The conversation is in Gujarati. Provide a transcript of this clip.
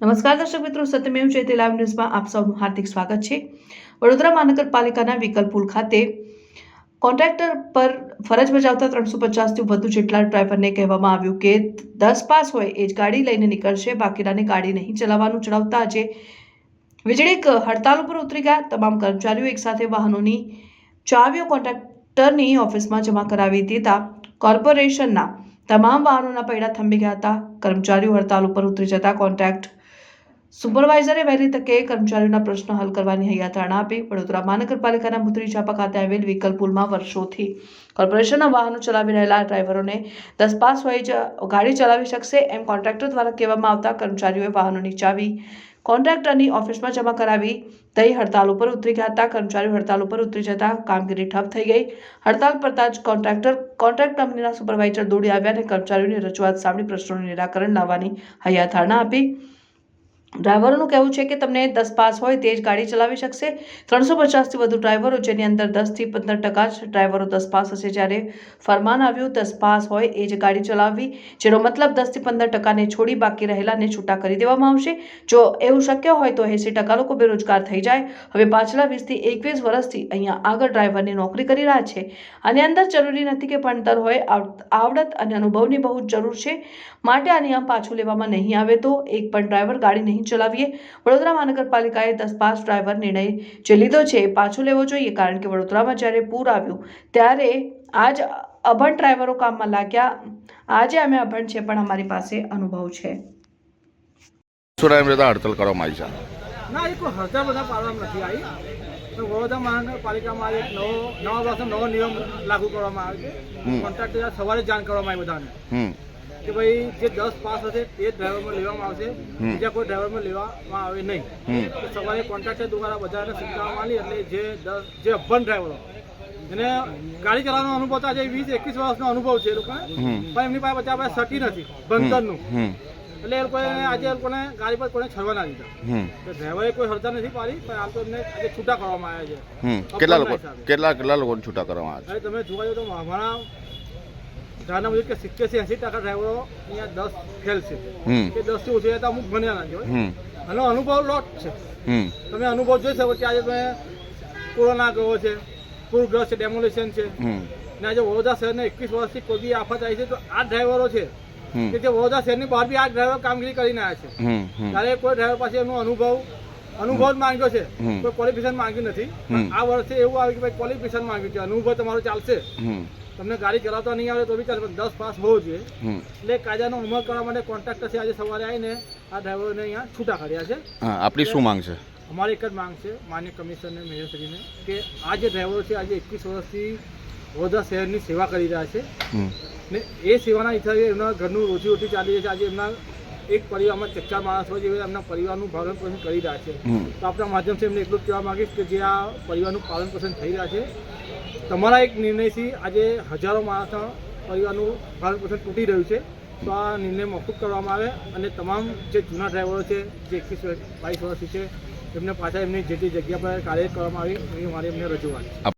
નમસ્કાર દર્શક મિત્રો, સત્યમેવ જયતે લાઈવ ન્યૂઝમાં આપ સૌનું હાર્દિક સ્વાગત છે. વડોદરા મહાનગરપાલિકાના વિકલ્પ પુલ ખાતે કોન્ટ્રાક્ટર પર ફરજ બજાવતા ત્રણસો પચાસથી વધુ જેટલા ડ્રાઈવરને કહેવામાં આવ્યું કે દસ પાસ હોય એ જ ગાડી લઈને નીકળશે, બાકીનાને ગાડી નહીં ચલાવવાનું જણાવતા આજે વીજળીક હડતાલ ઉપર ઉતરી ગયા. તમામ કર્મચારીઓ એકસાથે વાહનોની ચાવીઓ કોન્ટ્રાક્ટરની ઓફિસમાં જમા કરાવી દેતા કોર્પોરેશનના તમામ વાહનોના પૈડા થંભી ગયા હતા. કર્મચારીઓ હડતાલ ઉપર ઉતરી જતા કોન્ટ્રાક્ટ સુપરવાઇઝરે વહેલી તકે કર્મચારીઓના પ્રશ્નો હલ કરવાની હૈયાધારણા આપી. વડોદરા મહાનગરપાલિકાના મુત્રી ચાપા ખાતે આવેલ વિકલ્પ પુલમાં વર્ષોથી કોર્પોરેશનના વાહનો ચલાવી રહેલા ડ્રાઈવરોને દસ પાસ હોય જ ગાડી ચલાવી શકશે એમ કોન્ટ્રાક્ટર દ્વારા કહેવામાં આવતા કર્મચારીઓએ વાહનોની ચાવી કોન્ટ્રાક્ટરની ઓફિસમાં જમા કરાવી દઈ હડતાલ ઉપર ઉતરી ગયા હતા. કર્મચારીઓ હડતાલ ઉપર ઉતરી જતા કામગીરી ઠપ થઈ ગઈ. હડતાલ પડતા જ કોન્ટ્રાક્ટર કોન્ટ્રાક્ટ કંપનીના સુપરવાઇઝર દોડી આવ્યા અને કર્મચારીઓની રજૂઆત સામે પ્રશ્નોનું નિરાકરણ લાવવાની હૈયાધારણા આપી. ડ્રાઈવરોનું કહેવું છે કે તમને દસ પાસ હોય તે જ ગાડી ચલાવી શકશે. ત્રણસો પચાસથી વધુ ડ્રાઈવરો, જેની અંદર દસથી પંદર ટકા જ ડ્રાઈવરો દસ પાસ હશે. જ્યારે ફરમાન આવ્યું, દસ પાસ હોય એ જ ગાડી ચલાવવી, જેનો મતલબ દસથી પંદર ટકાને છોડી બાકી રહેલાને છૂટા કરી દેવામાં આવશે. જો એવું શક્ય હોય તો એંસી ટકા લોકો બેરોજગાર થઈ જાય. હવે પાછલા વીસથી એકવીસ વર્ષથી અહીંયા આગળ ડ્રાઈવરની નોકરી કરી રહ્યા છે. આની અંદર જરૂરી નથી કે ભણતર હોય આવ- આવડત અને અનુભવની બહુ જ જરૂર છે. માટે આ નિયમ પાછું લેવામાં નહીં આવે તો એક પણ ડ્રાઈવર ગાડી નહીં ચલાવીએ. વડોદરા મહાનગરપાલિકાએ દસ પાસ ડ્રાઈવર નિર્ણય જે લીધો છે એ પાછો લેવો જોઈએ કારણ કે વડોદરામાં જ્યારે પૂર આવ્યું ત્યારે આજ અભણ ડ્રાઈવરો કામમાં લાગ્યા. આજે અમે અભણ છે પણ અમારી પાસે અનુભવ છે. રહેતા હડતાલ કરવામાં આવી છે? ના એ કોઈ હડતાલ બધા પાડવામાં નથી આવી. તો વડોદરા મહાનગરપાલિકામાં એક નવો નવા વર્ષનો નવો નિયમ લાગુ કરવામાં આવે છે. કોન્ટ્રાક્ટર સવારે જાણ કરવામાં આવી બધાને. કે ભાઈ જે દસ પાસ હશે તે જ ડ્રાઈવરમાં લેવામાં આવશે. બીજા કોઈ ડ્રાઈવરમાં લેવામાં આવે નહીં. સવારે કોન્ટ્રાક્ટર દ્વારા બધાને સમજાવવામાં આવી એટલે જે દસ જે અભન ડ્રાઈવરો એને ગાડી ચલાવવાનો અનુભવ તો આજે વીસ એકવીસ વર્ષનો અનુભવ છે એ લોકોને. પણ એમની પાસે બધા પાસે સટી નથી બંધનનું. એટલે એ લોકોએ આજે એ લોકોને ગાડી પર કોને છરવા ના દીધા. ડ્રાઈવરે કોઈ હરતા નથી પાડી પણ આમ તો એમને આજે છૂટા કરવામાં આવ્યા છે. કેટલા લોકો કેટલા કેટલા લોકોને છૂટા કરવામાં છે? આવે હવે તમે જોવા જાઓ તો અમારા ધારણા મુજબ કે સિત્તેરથી એસી ટકા ડ્રાઈવરો અહીંયા દસ ફેલ છે. કે દસથી ઓછી અમુક ભણ્યા નથી હોય આનો અનુભવ લોટ છે. તમે અનુભવ જોઈ શકો કે આજે તમે કોરોના ગયો છે પૂરગ્રસ્ત છે. ડેમોલેશન છે ને આજે વડોદરા શહેરને એકવીસ વર્ષથી કોઈ બી આફત આવી છે તો આ ડ્રાઈવરો છે. કે જે વડોદરા શહેરની બહાર બી આ ડ્રાઈવર કામગીરી કરીને આવ્યા છે. ત્યારે કોઈ ડ્રાઈવર પાસે એનો અનુભવ અનુભવ જ માંગ્યો છે. કોઈ ક્વોલિફિકેશન માંગ્યું નથી. આ વર્ષે એવું આવ્યું કે ભાઈ ક્વોલિફિકેશન માંગ્યું છે. અનુભવ તમારો ચાલશે. તમને ગાડી ચલાવતા નહીં આવે તો બી ચાલે દસ પાસ હોવો જોઈએ. એટલે કાયદાનો અમલ કરવા માટે કોન્ટ્રાક્ટર છે. આજે સવારે આવીને આ ડ્રાઈવરોને અહીંયા છૂટા કર્યા છે. આપણી શું માંગ છે? અમારી એક જ માંગ છે માન્ય કમિશનર મેયરશ્રીને કે આ જે ડ્રાઈવરો છે આજે એકવીસ વર્ષથી વડોદરા શહેરની સેવા કરી રહ્યા છે. ને એ સેવાના હિસાબે એમના ઘરનું રોજી રોટી ચાલી રહી છે. આજે એમના એક પરિવારમાં ચચ્ચા માણસ હોય જેવી એમના પરિવારનું પાલન પોષણ કરી રહ્યા છે. તો આપણા માધ્યમથી એમને એટલું જ કહેવા માગીશ કે જે આ પરિવારનું પાલન પોષણ થઈ રહ્યા છે. તમારા એક નિર્ણયથી આજે હજારો માણસના પરિવારનું પાલન પોષણ તૂટી રહ્યું છે. તો આ નિર્ણય મોકૂફ કરવામાં આવે અને તમામ જે જૂના ડ્રાઈવરો છે જે એકવીસ બાવીસ વર્ષથી છે એમને પાછા એમની જે તે જગ્યા પર કાર્ય કરવામાં આવી એ મારી એમને રજૂઆત